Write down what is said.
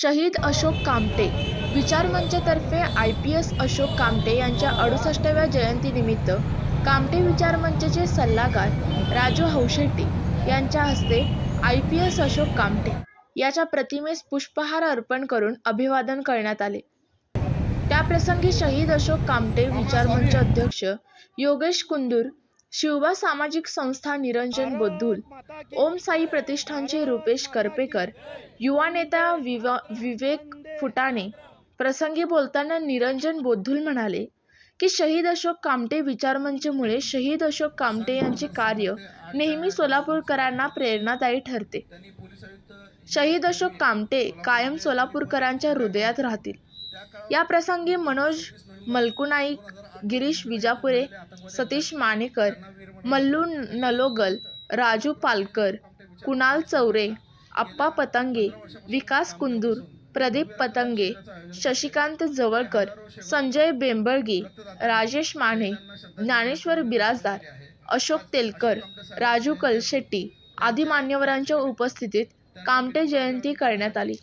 शहीद Ashok Kamte विचारमंचतर्फे I P S Ashok Kamte यांच्या अडुसष्टाव्या जयंतीनिमित्त कामटे विचारमंचचे सल्लागार राजू हौशेट्टी यांच्या हस्ते I P S Ashok Kamte याच्या प्रतिमेस पुष्पहार अर्पण करून अभिवादन करण्यात आले. त्याप्रसंगी शहीद अशोक कामटे विचारमंच अध्यक्ष योगेश कुंदूर शिवबा सामाजिक संस्था निरंजन बोद्धुल ओम साई प्रतिष्ठानचे रुपेश करपेकर युवा नेता विवा विवेक फुटाणे प्रसंगी बोलताना निरंजन बोद्धुल म्हणाले की शहीद अशोक कामटे विचारमंचमुळे शहीद अशोक कामटे यांचे कार्य नेहमी सोलापूरकरांना प्रेरणादायी ठरते. शहीद अशोक कामटे कायम सोलापूरकरांच्या हृदयात राहतील. या प्रसंगी मनोज मलकुनाईक गिरीश विजापुरे सतीश मानेकर मल्लू नलोगल राजू पालकर कुणाल चौरे आप्पा पतंगे विकास कुंदूर प्रदीप पतंगे शशिकांत जवळकर संजय बेंबळगी राजेश माने ज्ञानेश्वर बिराजदार अशोक तेलकर राजू कलशेट्टी आदी मान्यवरांच्या उपस्थितीत कामटे जयंती करण्यात आली.